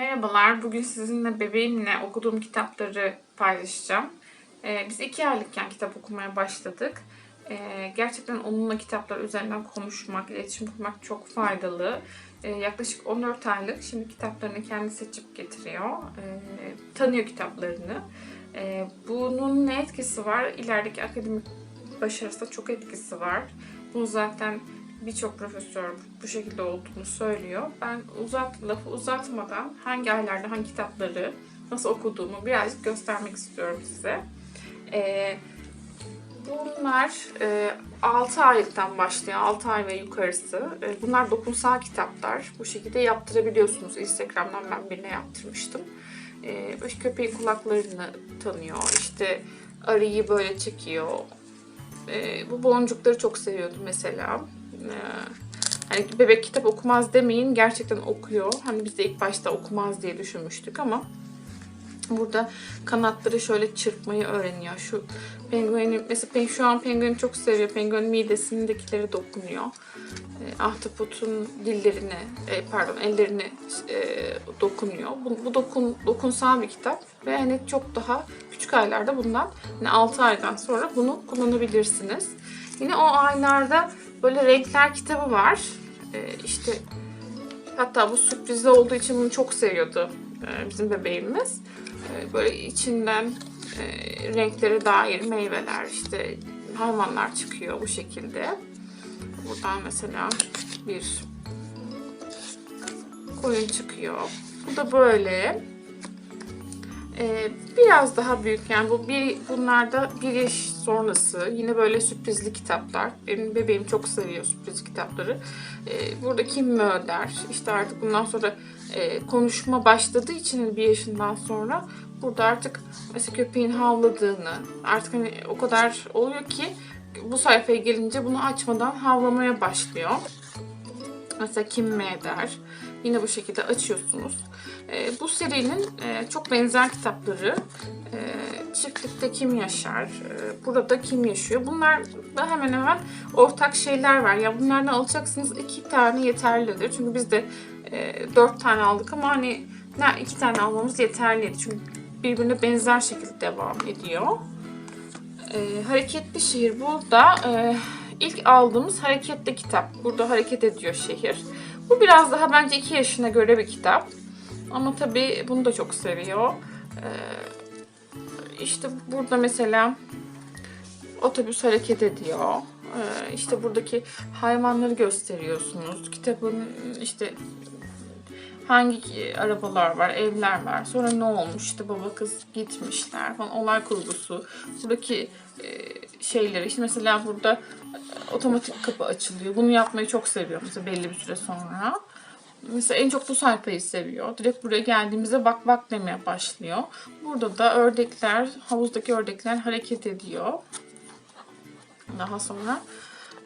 Merhabalar, bugün sizinle bebeğimle okuduğum kitapları paylaşacağım. Ee, biz iki aylıkken kitap okumaya başladık. Ee, gerçekten onunla kitaplar üzerinden konuşmak, iletişim kurmak çok faydalı. Ee, yaklaşık 14 aylık, şimdi kitaplarını kendi seçip getiriyor. Ee, tanıyor kitaplarını. Ee, bunun ne etkisi var? İlerideki akademik başarısında çok etkisi var. Bunu zaten birçok profesör bu şekilde olduğunu söylüyor. Ben uzat lafı uzatmadan hangi aylarda hangi kitapları nasıl okuduğumu birazcık göstermek istiyorum size. Ee, bunlar e, 6 aylıktan başlayan 6 ay ve yukarısı. E, bunlar dokunsal kitaplar. Bu şekilde yaptırabiliyorsunuz. Instagram'dan ben birine yaptırmıştım. E, köpeğin kulaklarını tanıyor. İşte arıyı böyle çekiyor. E, bu boncukları çok seviyordu mesela. Ee, hani bebek kitap okumaz demeyin gerçekten okuyor. Hani biz de ilk başta okumaz diye düşünmüştük ama burada kanatları şöyle çırpmayı öğreniyor. Şu pengueni mesela pen, şu an pengueni çok seviyor. Penguen midesindekileri dokunuyor. E, ahtapotun dillerini, e, pardon ellerini e, dokunuyor. Bu, bu dokun, dokunsal bir kitap ve hani çok daha küçük aylarda bundan hani 6 aydan sonra bunu kullanabilirsiniz. Yine o aylarda böyle renkler kitabı var. Ee, işte hatta bu sürprizli olduğu için bunu çok seviyordu e, bizim bebeğimiz. Ee, böyle içinden e, renklere dair meyveler, işte hayvanlar çıkıyor bu şekilde. Buradan mesela bir koyun çıkıyor. Bu da böyle. Ee, biraz daha büyük yani bu bir bunlarda bir yaş sonrası yine böyle sürprizli kitaplar. Benim bebeğim çok seviyor sürpriz kitapları. Ee, burada kim mi öder? İşte artık bundan sonra e, konuşma başladığı için bir yaşından sonra burada artık mesela köpeğin havladığını artık hani o kadar oluyor ki bu sayfaya gelince bunu açmadan havlamaya başlıyor. Mesela kim mi eder? Yine bu şekilde açıyorsunuz. E, bu serinin e, çok benzer kitapları. E, çiftlikte kim yaşar? E, burada kim yaşıyor? Bunlar da hemen hemen ortak şeyler var. Ya bunlardan alacaksınız iki tane yeterlidir. Çünkü biz de e, dört tane aldık ama hani ne iki tane almamız yeterliydi. Çünkü birbirine benzer şekilde devam ediyor. E, hareketli şehir burada. E, ilk aldığımız hareketli kitap. Burada hareket ediyor şehir. Bu biraz daha bence 2 yaşına göre bir kitap. Ama tabii bunu da çok seviyor. Ee, işte burada mesela otobüs hareket ediyor. Ee, işte buradaki hayvanları gösteriyorsunuz. Kitabın işte hangi arabalar var, evler var. Sonra ne olmuş? İşte baba kız gitmişler falan. Olay kurgusu. Buradaki e, şeyleri. İşte mesela burada e, otomatik kapı açılıyor. Bunu yapmayı çok seviyor mesela belli bir süre sonra. Mesela en çok bu sayfayı seviyor. Direkt buraya geldiğimizde bak bak demeye başlıyor. Burada da ördekler, havuzdaki ördekler hareket ediyor. Daha sonra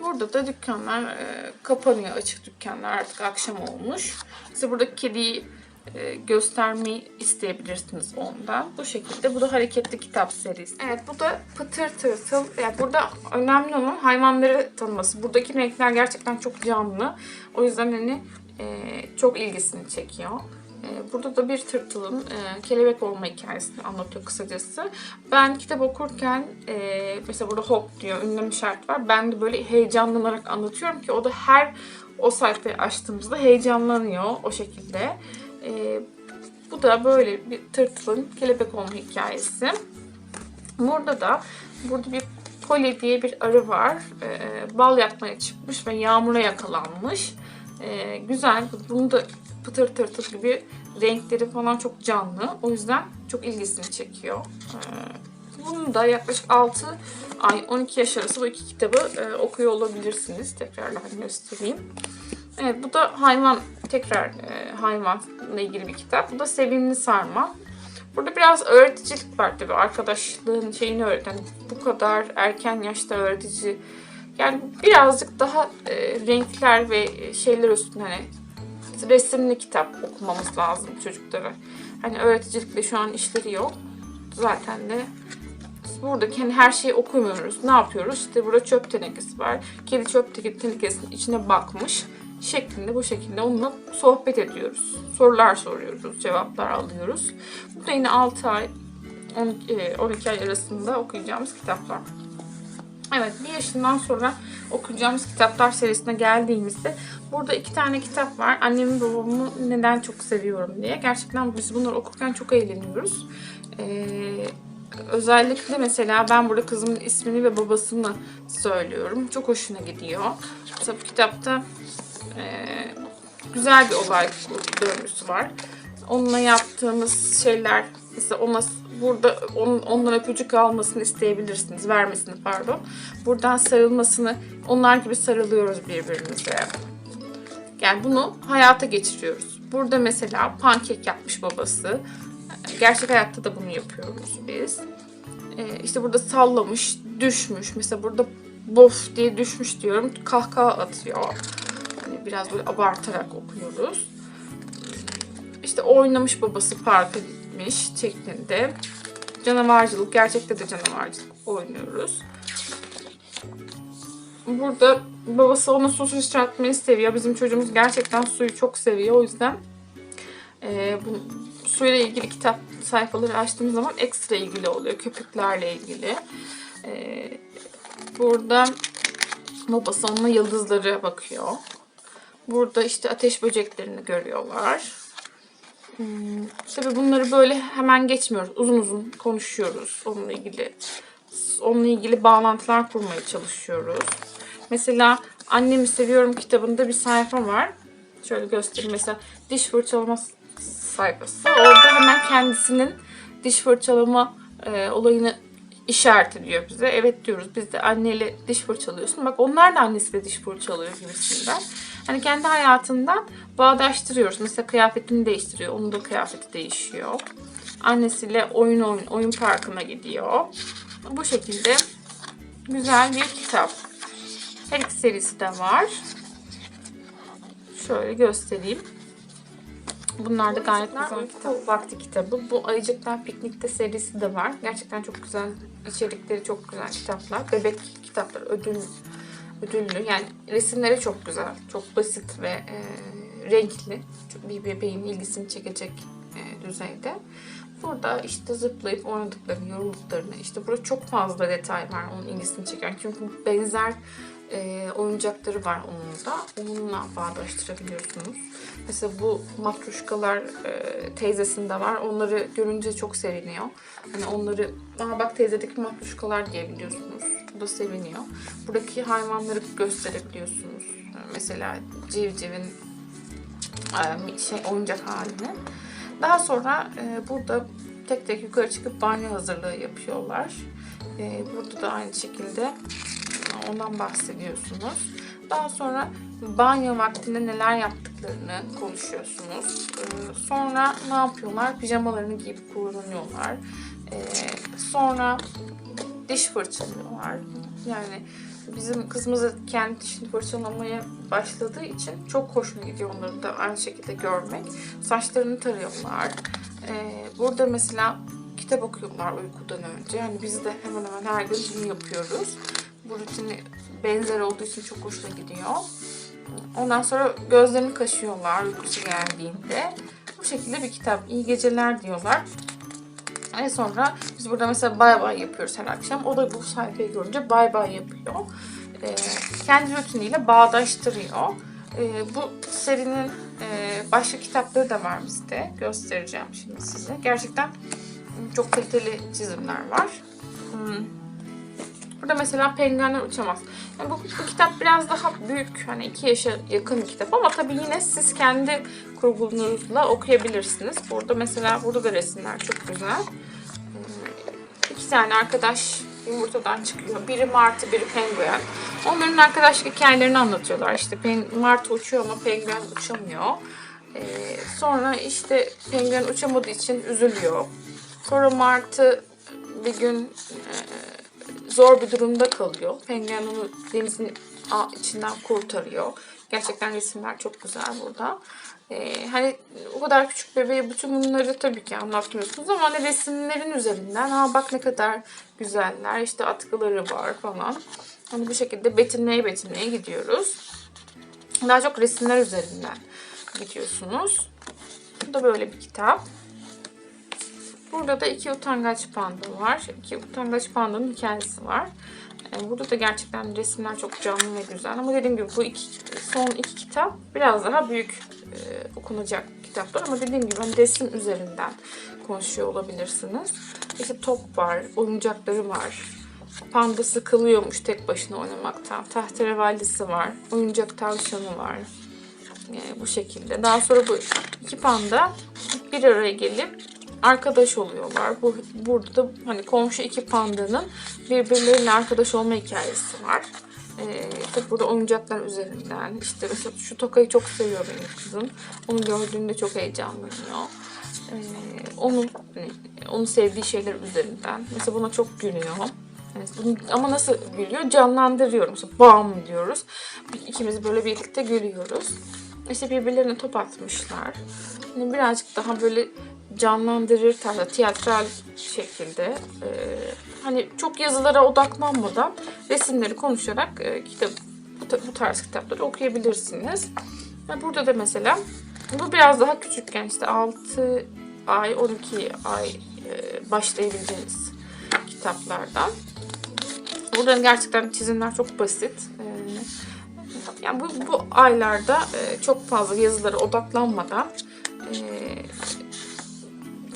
burada da dükkanlar e, kapanıyor. Açık dükkanlar artık akşam olmuş. Size buradaki kediyi e, göstermeyi isteyebilirsiniz ondan. Bu şekilde. Bu da hareketli kitap serisi. Evet bu da Pıtır Tırtıl. Yani burada önemli olan hayvanları tanıması. Buradaki renkler gerçekten çok canlı. O yüzden hani e, çok ilgisini çekiyor. E, burada da bir tırtılın e, kelebek olma hikayesini anlatıyor kısacası. Ben kitap okurken e, mesela burada hop diyor, ünlem işareti var. Ben de böyle heyecanlanarak anlatıyorum ki o da her o sayfayı açtığımızda heyecanlanıyor o şekilde. E, bu da böyle bir tırtılın kelebek olma hikayesi. Burada da burada bir Poli diye bir arı var. Bal yapmaya çıkmış ve yağmura yakalanmış. E, güzel. Bunu da pıtır tırtıl gibi renkleri falan çok canlı. O yüzden çok ilgisini çekiyor. E, bunu da yaklaşık 6 ay 12 yaş arası bu iki kitabı e, okuyor olabilirsiniz. Tekrardan göstereyim. Evet bu da hayvan tekrar e, hayvanla ilgili bir kitap. Bu da Sevimli Sarma. Burada biraz öğreticilik var tabii. Arkadaşlığın şeyini öğreten. Bu kadar erken yaşta öğretici. Yani birazcık daha e, renkler ve şeyler üstüne hani resimli kitap okumamız lazım çocuklara. Hani öğreticilikle şu an işleri yok. Zaten de buradaki hani her şeyi okumuyoruz. Ne yapıyoruz? İşte burada çöp tenekesi var. Kedi çöp tenekesinin içine bakmış. şeklinde bu şekilde onunla sohbet ediyoruz. Sorular soruyoruz, cevaplar alıyoruz. Bu da yine 6 ay 12, e, 12 ay arasında okuyacağımız kitaplar. Evet, bir yaşından sonra okuyacağımız kitaplar serisine geldiğimizde burada iki tane kitap var. Annemi babamı neden çok seviyorum diye. Gerçekten biz bunları okurken çok eğleniyoruz. Ee, özellikle mesela ben burada kızımın ismini ve babasını söylüyorum. Çok hoşuna gidiyor. Mesela bu kitapta e, güzel bir olay döngüsü var. Onunla yaptığımız şeyler mesela ona burada onun, ondan öpücük almasını isteyebilirsiniz. Vermesini pardon. Buradan sarılmasını onlar gibi sarılıyoruz birbirimize. Yani bunu hayata geçiriyoruz. Burada mesela pankek yapmış babası. Gerçek hayatta da bunu yapıyoruz biz. Ee, işte burada sallamış, düşmüş. Mesela burada bof diye düşmüş diyorum. Kahkaha atıyor. Hani biraz böyle abartarak okuyoruz. İşte oynamış babası parka gitmiş şeklinde. Canavarcılık, gerçekte de canavarcılık oynuyoruz. Burada babası ona su sıçratmayı seviyor. Bizim çocuğumuz gerçekten suyu çok seviyor. O yüzden e, bu suyla ilgili kitap sayfaları açtığımız zaman ekstra ilgili oluyor. Köpüklerle ilgili. E, burada babası onunla yıldızlara bakıyor. Burada işte ateş böceklerini görüyorlar. Hmm, tabii bunları böyle hemen geçmiyoruz. Uzun uzun konuşuyoruz onunla ilgili. Onunla ilgili bağlantılar kurmaya çalışıyoruz. Mesela Annemi Seviyorum kitabında bir sayfa var. Şöyle göstereyim. Mesela diş fırçalama sayfası. Orada hemen kendisinin diş fırçalama e, olayını işaret ediyor bize. Evet diyoruz biz de anneyle diş fırçalıyorsun. Bak onlar da annesiyle diş fırçalıyor gibisinden. Hani kendi hayatından bağdaştırıyoruz. Mesela kıyafetini değiştiriyor. Onun da kıyafeti değişiyor. Annesiyle oyun oyun, oyun parkına gidiyor. Bu şekilde güzel bir kitap. İki serisi de var. Şöyle göstereyim. Bunlar da gayet güzel kitap. Vakti kitabı. Bu Ayıcıklar Piknik'te serisi de var. Gerçekten çok güzel. içerikleri çok güzel kitaplar. Bebek kitapları ödül ödüllü. Yani resimleri çok güzel. Çok basit ve e, renkli. Çok bir bebeğin ilgisini çekecek e, düzeyde. Burada işte zıplayıp oynadıklarını, yorulduklarını, işte burada çok fazla detay var onun ilgisini çeken. Çünkü benzer e, oyuncakları var onun da. Onunla bağdaştırabiliyorsunuz. Mesela bu matruşkalar e, teyzesinde var. Onları görünce çok seviniyor. Hani onları, aa bak teyzedeki matruşkalar diyebiliyorsunuz. Bu da seviniyor. Buradaki hayvanları gösterebiliyorsunuz. Mesela civcivin e, şey oyuncak halini. Daha sonra e, burada tek tek yukarı çıkıp banyo hazırlığı yapıyorlar. E, burada da aynı şekilde ondan bahsediyorsunuz. Daha sonra banyo vaktinde neler yaptıklarını konuşuyorsunuz. E, sonra ne yapıyorlar? Pijamalarını giyip kullanıyorlar. E, sonra diş fırçalıyorlar. Yani bizim kızımız kendi dişini fırçalamaya başladığı için çok hoşuma gidiyor onları da aynı şekilde görmek. Saçlarını tarıyorlar. Ee, burada mesela kitap okuyorlar uykudan önce. Yani biz de hemen hemen her gün bunu yapıyoruz. Bu rutini benzer olduğu için çok hoşuna gidiyor. Ondan sonra gözlerini kaşıyorlar uykusu geldiğinde. Bu şekilde bir kitap. İyi geceler diyorlar. En sonra biz burada mesela bay bay yapıyoruz her akşam. O da bu sayfayı görünce bay bay yapıyor. Ee, kendi rutiniyle bağdaştırıyor. Ee, bu serinin e, başka kitapları da var bizde. Göstereceğim şimdi size. Gerçekten çok kaliteli çizimler var. Hmm. Burada mesela penguenler uçamaz. Yani bu, bu kitap biraz daha büyük, hani iki yaşa yakın bir kitap ama tabii yine siz kendi kurgunuzla okuyabilirsiniz. Burada mesela burada da resimler çok güzel. İki tane arkadaş yumurtadan çıkıyor. Biri martı, biri penguen. Onların arkadaşlık hikayelerini anlatıyorlar. İşte martı uçuyor ama penguen uçamıyor. Ee, sonra işte penguen uçamadığı için üzülüyor. Sonra martı bir gün e, zor bir durumda kalıyor. Penguen onu denizin içinden kurtarıyor. Gerçekten resimler çok güzel burada. Ee, hani o kadar küçük bebeğe bütün bunları tabii ki anlatmıyorsunuz ama hani resimlerin üzerinden ha bak ne kadar güzeller işte atkıları var falan. Hani bu şekilde betimleye betimleye gidiyoruz. Daha çok resimler üzerinden gidiyorsunuz. Bu da böyle bir kitap. Burada da iki utangaç panda var. İki utangaç pandanın hikayesi var. Ee, Burada da gerçekten resimler çok canlı ve güzel. Ama dediğim gibi bu iki, son iki kitap biraz daha büyük e, okunacak kitaplar. Ama dediğim gibi hani resim üzerinden konuşuyor olabilirsiniz. İşte top var, oyuncakları var. Panda sıkılıyormuş tek başına oynamaktan. Tahterevallisi var, oyuncak tavşanı var. Ee, bu şekilde. Daha sonra bu iki panda bir araya gelip arkadaş oluyorlar. Bu burada da hani komşu iki pandanın birbirleriyle arkadaş olma hikayesi var. Ee, tabii burada oyuncaklar üzerinden işte mesela şu tokayı çok seviyor benim kızım. Onu gördüğünde çok heyecanlanıyor. Ee, onun hani, onun sevdiği şeyler üzerinden. Mesela buna çok gülüyor. Yani bunu, ama nasıl gülüyor? Canlandırıyorum. Mesela bam diyoruz. İkimiz böyle birlikte gülüyoruz. İşte birbirlerine top atmışlar. Hani birazcık daha böyle canlandırır tarzda, tiyatral şekilde. e, hani çok yazılara odaklanmadan resimleri konuşarak e, kitap, bu, ta- bu tarz kitapları okuyabilirsiniz. Ve burada da mesela bu biraz daha küçükken işte 6 ay, 12 ay e, başlayabileceğiniz kitaplardan. Burada gerçekten çizimler çok basit. Ee, yani bu, bu aylarda e, çok fazla yazılara odaklanmadan e,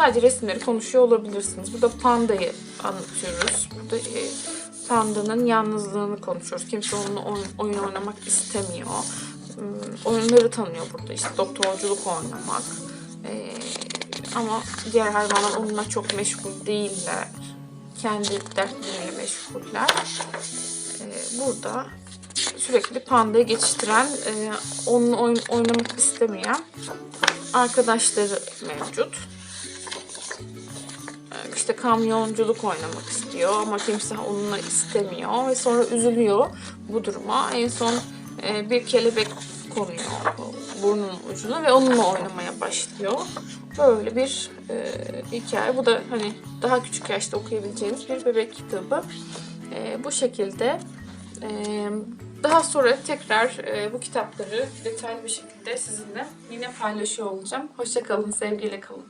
sadece resimleri konuşuyor olabilirsiniz. Burada pandayı anlatıyoruz. Burada e, pandanın yalnızlığını konuşuyoruz. Kimse onunla oyun, oyun oynamak istemiyor. Hmm, oyunları tanıyor burada. İşte doktorculuk oynamak. E, ama diğer hayvanlar onunla çok meşgul değiller. Kendi dertleriyle meşguller. E, burada sürekli pandayı geçiştiren, e, onunla oyun, oynamak istemeyen arkadaşları mevcut. E, İşte kamyonculuk oynamak istiyor ama kimse onunla istemiyor ve sonra üzülüyor bu duruma. En son e, bir kelebek konuyor burnunun ucuna ve onunla oynamaya başlıyor. Böyle bir e, hikaye. Bu da hani daha küçük yaşta okuyabileceğiniz bir bebek kitabı. E, bu şekilde ee, daha sonra tekrar e, bu kitapları detaylı bir şekilde sizinle yine paylaşıyor olacağım. Hoşçakalın, sevgiyle kalın.